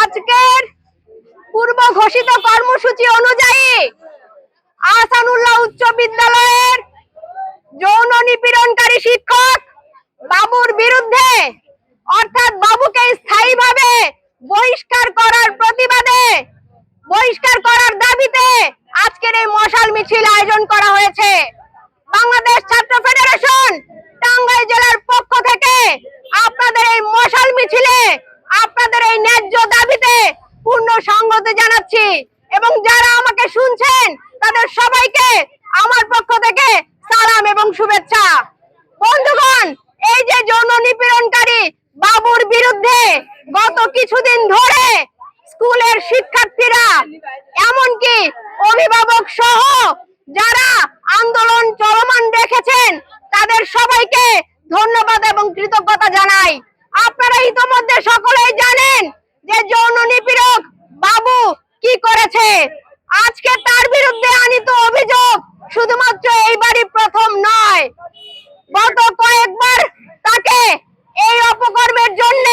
আজকের পূর্ব ঘোষিত কর্মসূচি অনুযায়ী আসানুল্লাহ উচ্চ বিদ্যালয়ের যৌন নিপীড়নকারী শিক্ষক বাবুর বিরুদ্ধে, অর্থাৎ বাবুকে স্থায়ীভাবে বহিষ্কার করার প্রতিবাদে, বহিষ্কার করার দাবিতে আজকের এই মশাল মিছিল আয়োজন করা হয়েছে। বাংলাদেশ ছাত্র ফেডারেশন টাঙ্গাইল জেলার পক্ষ থেকে আপনাদের এই মশাল মিছিলে আপনাদের এই ন্যায্য দাবিতে পূর্ণ সংগতি জানাচ্ছি এবং যারা আমাকে শুনছেন, তাদের সবাইকে আমার পক্ষ থেকে সালাম এবং শুভেচ্ছা। বন্ধুগণ, এই যে যৌন নিপীড়নকারী বাবুর বিরুদ্ধে গত কিছুদিন ধরে স্কুলের শিক্ষার্থীরা, এমনকি অভিভাবক সহ যারা আন্দোলন চলমান রেখেছেন, তাদের সবাইকে ধন্যবাদ এবং কৃতজ্ঞতা জানাই। আপনারা ইতোমধ্যে সকলেই জানেন যে যৌন নিপীড়ক বাবু কি করেছে। আজকে তার বিরুদ্ধে আনিত অভিযোগ শুধুমাত্র এইবারই প্রথম নয়। গত কয়েকবার তাকে এই অপকর্মের জন্য,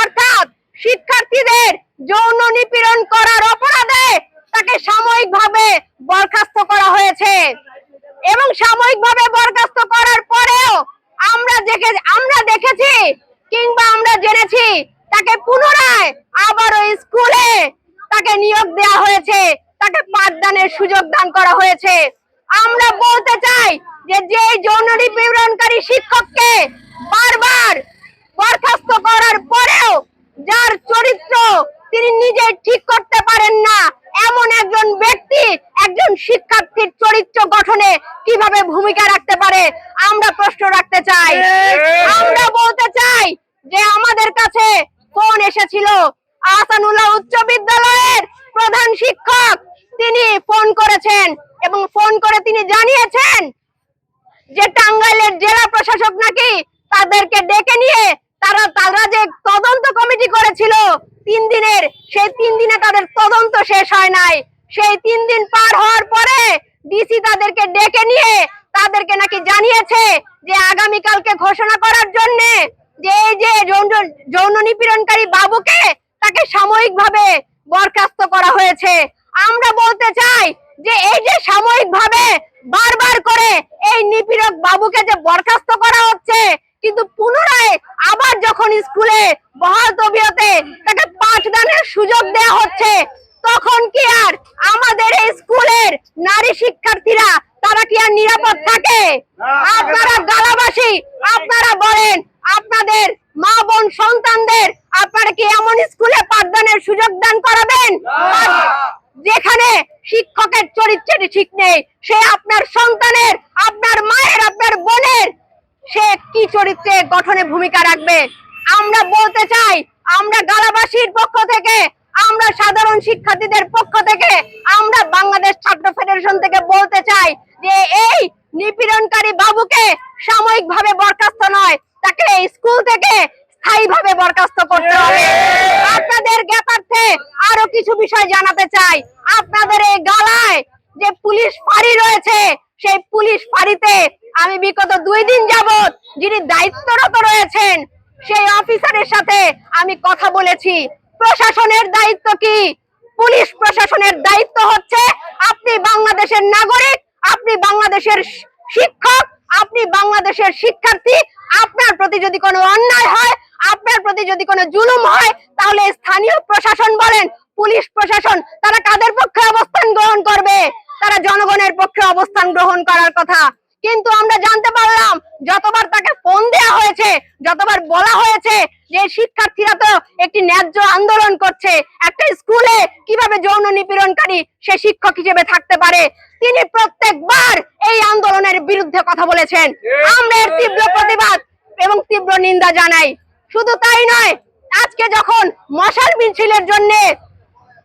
অর্থাৎ শিক্ষার্থীদের যৌন নিপীড়ন করার অপরাধে তাকে সাময়িকভাবে বরখাস্ত করা হয়েছে। এবং সাময়িকভাবে বরখাস্ত করার পরেও আমরা দেখে আমরা দেখেছি কিংবা আমরা জেনেছি তাকে পুনরায় আবারও স্কুলে তাকে নিয়োগ দেওয়া হয়েছে তাকে পাঠদানের সুযোগ দান করা হয়েছে। আমরা বলতে চাই যে যে যৌন নিপীড়নকারী শিক্ষককে বারবার বরখাস্ত করার পরেও যার চরিত্র তিনি নিজে ঠিক করতে পারেন না এমন একজন ব্যক্তি একজন শিক্ষার্থীর চরিত্র গঠনে কীভাবে ভূমিকা রাখতে পারে আমরা প্রশ্ন রাখতে চাই। আমরা বলতে চাই যে আমাদের কাছে ফোন এসেছিল। আসানুল্লাহ উচ্চ বিদ্যালয়ের প্রধান শিক্ষক। তিনি ফোন করেছেন এবং ফোন করে তিনি জানিয়েছেন যে টাঙ্গাইলের জেলা প্রশাসক নাকি তাদেরকে ডেকে নিয়ে তারা তারা যে তদন্ত কমিটি করেছিল, তিন দিনের, সেই তিন দিনে তাদের তদন্ত শেষ হয় নাই। সেই তিন দিন পার হওয়ার পরে ডিসি তাদেরকে ডেকে নিয়ে তাদেরকে নাকি জানিয়েছে যে আগামীকালকে ঘোষণা করার জন্য যে এই যে যৌন নিপীড়নকারী বাবুকে তাকে সাময়িকভাবে বরখাস্ত করা হয়েছে। আমরা বলতে চাই যে এই যে সাময়িকভাবে বারবার করে এই নিপীড়ক বাবুকে যে বরখাস্ত করা হচ্ছে কিন্তু পুনরায় আবার যখন স্কুলে বহাল তবিয়তে তাকে পাঠদানের সুযোগ দেওয়া হচ্ছে তখন কি আর আমাদের এই স্কুলের নারী শিক্ষার্থীরা তারা কি আর নিরাপদ থাকে? আপনারা গালাবাসী আপনারা বলেন আপনাদের মা বোন সন্তানদের আপনারা কি এমন স্কুলে পাঠদানের সুযোগ দান করাবেন? যেখানে শিক্ষকের চরিত্রের ঠিক নেই সে আপনার সন্তানের আপনার মায়ের আপনার বোনের সে কি চরিত্রে গঠনে ভূমিকা রাখবে? আমরা বলতে চাই আমরা গালাবাসীর পক্ষ থেকে আমরা সাধারণ শিক্ষার্থীদের পক্ষ থেকে আমরা বাংলাদেশ ছাত্র ফেডারেশন থেকে বলতে চাই যে এই নিপীড়নকারী বাবুকে সাময়িকভাবে বরখাস্ত নয় তাকে স্কুল থেকে স্থায়ীভাবে বরখাস্ত করতে হবে। আপনাদের জ্ঞাতার্থে আরও কিছু বিষয় জানাতে চাই। আপনাদের এই গালায় যে পুলিশ ফাঁড়ি রয়েছে সেই পুলিশ ফাঁড়িতে আমি বিগত দুই দিন যাবত যিনি দায়িত্বরত রয়েছেন সেই অফিসারের সাথে আমি কথা বলেছি। প্রশাসনের দায়িত্ব কি? পুলিশ প্রশাসনের দায়িত্ব হচ্ছে আপনি বাংলাদেশের নাগরিক আপনি বাংলাদেশের শিক্ষক আপনি বাংলাদেশের শিক্ষার্থী আপনার প্রতি যদি কোনো অন্যায় হয় প্রতি যদি কোনো জুলুম হয়, তাহলে স্থানীয় প্রশাসন বলেন, পুলিশ প্রশাসন, তারা কাদের পক্ষে অবস্থান গ্রহণ করবে? তারা জনগণের পক্ষে অবস্থান গ্রহণ করার কথা। কিন্তু আমরা জানতে পারলাম, যতবার তাকে ফোন দেয়া হয়েছে, যতবার বলা হয়েছে যে শিক্ষার্থীরা তো একটি ন্যায্য আন্দোলন করছে, একটা স্কুলে কীভাবে যৌন নিপীড়নকারী সে শিক্ষক হিসেবে থাকতে পারে? তিনি প্রত্যেকবার এই আন্দোলনের বিরুদ্ধে কথা বলেছেন। আমরা এর তীব্র প্রতিবাদ এবং তীব্র নিন্দা জানাই। শুধু তাই নয়, আজকে যখন মশাল মিছিলের জন্য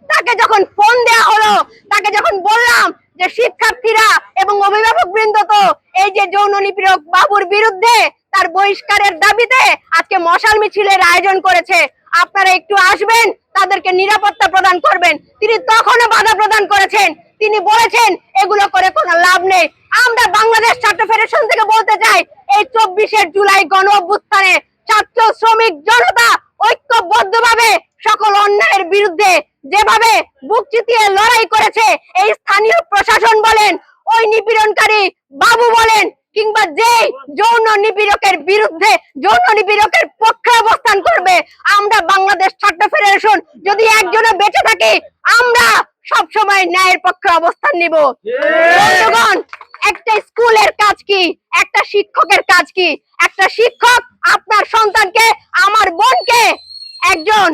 তাকে যখন ফোন দেয়া হলো, তাকে যখন বললাম যে শিক্ষার্থীরা এবং অভিভাবক বৃন্দ তো এই যে যৌন নিপীড়ক বাবুর বিরুদ্ধে তার বহিষ্কারের দাবিতে আজকে মশাল মিছিলের আয়োজন করেছে, আপনারা একটু আসবেন, তাদেরকে নিরাপত্তা প্রদান করবেন। তিনি তখনও বাধা প্রদান করেছেন। তিনি বলেছেন, এগুলো করে কোনো লাভ নেই। আমরা বাংলাদেশ ছাত্র ফেডারেশন থেকে বলতে চাই, এই চব্বিশে জুলাই গণ অভ্যুত্থানে ছাত্র শ্রমিক জনতা ঐক্যবদ্ধভাবে সকল অন্যায়ের বিরুদ্ধে যেভাবে বুক চিতিয়ে লড়াই করেছে এই স্থানীয় প্রশাসন বলেন ওই নিপীড়নকারী বাবু বলেন কিংবা যে যৌন নিপীড়কের বিরুদ্ধে যৌন নিপীড়কের পক্ষে অবস্থান করবে আমরা বাংলাদেশ ছাত্র ফেডারেশন যদি একজনে বেঁচে থাকি আমরা সব সময় ন্যায়ের পক্ষে অবস্থান নিব। বন্ধুগণ একটা স্কুলের কাজ কি? একটা শিক্ষকের কাজ কি? একটা শিক্ষক আপনার সন্তানকে, আমার বোনকে, একজন